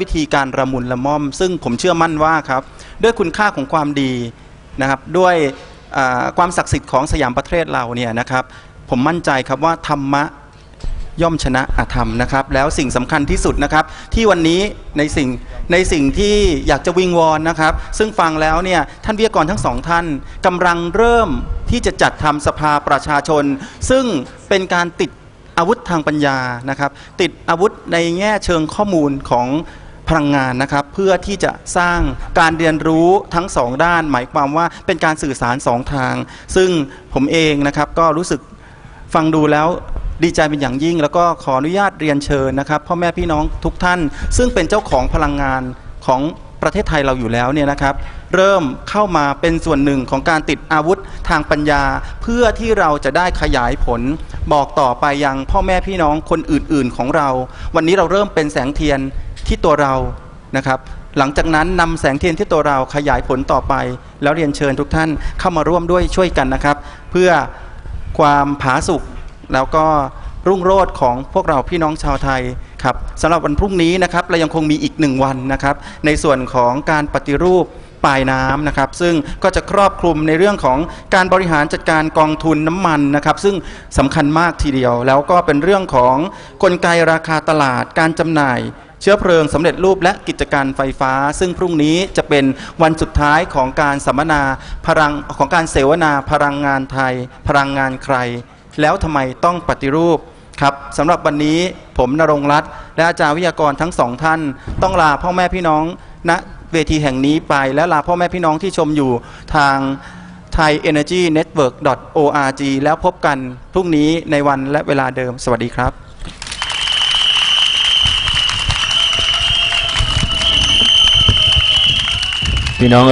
วิธีการระมุนละม่อม ซึ่งผมเชื่อมั่นว่าครับ ด้วยคุณค่าของความดีนะครับ ด้วยความศักดิ์สิทธิ์ของสยามประเทศเราเนี่ยนะครับ ผมมั่นใจครับว่าธรรมะย่อมชนะอธรรมนะครับ แล้วสิ่งสำคัญที่สุดนะครับ ที่วันนี้ในสิ่งในสิ่งที่อยากจะวิงวอนนะครับ ซึ่งฟังแล้วเนี่ยท่านวิทยากรทั้งสองท่านกำลังเริ่มที่จะจัดทำสภาประชาชน ซึ่งเป็นการติดอาวุธทางปัญญานะครับ ติดอาวุธในแง่เชิงข้อมูลของ พลังงานนะครับ เพื่อที่จะสร้างการเรียนรู้ทั้งสองด้าน หมายความว่าเป็นการสื่อสารสองทาง ซึ่งผมเองนะครับก็รู้สึกฟังดูแล้วดีใจเป็นอย่างยิ่ง แล้วก็ขออนุญาตเรียนเชิญนะครับพ่อแม่พี่น้องทุกท่าน ซึ่งเป็นเจ้าของพลังงานของประเทศไทยเราอยู่แล้วเนี่ยนะครับ เริ่มเข้ามาเป็นส่วนหนึ่งของการติดอาวุธทางปัญญา เพื่อที่เราจะได้ขยายผล บอกต่อไปยังพ่อแม่พี่น้องคนอื่นๆของเรา วันนี้เราเริ่มเป็นแสงเทียน ที่ตัวเรานะครับหลังจากนั้นนำแสงเทียนที่ตัวเราขยายผลต่อไป แล้วเรียนเชิญทุกท่านเข้ามาร่วมด้วยช่วยกันนะครับ เพื่อความผาสุกแล้วก็รุ่งโรจน์ของพวกเราพี่น้องชาวไทยครับสำหรับวันพรุ่งนี้นะครับเรายังคงมีอีกหนึ่งวันนะครับ ในส่วนของการปฏิรูปปลายน้ำนะครับ ซึ่งก็จะครอบคลุมในเรื่องของการบริหารจัดการกองทุนน้ำมันนะครับ ซึ่งสำคัญมากทีเดียว แล้วก็เป็นเรื่องของกลไกราคาตลาดการจำหน่าย เชื้อเพลิงสำเร็จรูปและกิจการไฟฟ้า ซึ่งพรุ่งนี้จะเป็นวันสุดท้ายของการสัมมนาพลังของการเสวนาพลังงานไทย พลังงานใคร แล้วทำไมต้องปฏิรูปครับสำหรับวันนี้ผมนรงรัตน์และอาจารย์วิทยากรทั้งสองท่าน ต้องลาพ่อแม่พี่น้องณเวทีแห่งนี้ไป และลาพ่อแม่พี่น้องที่ชมอยู่ทาง thaienergynetwork.org แล้วพบกันพรุ่งนี้ในวันและเวลาเดิม สวัสดีครับ พี่น้อง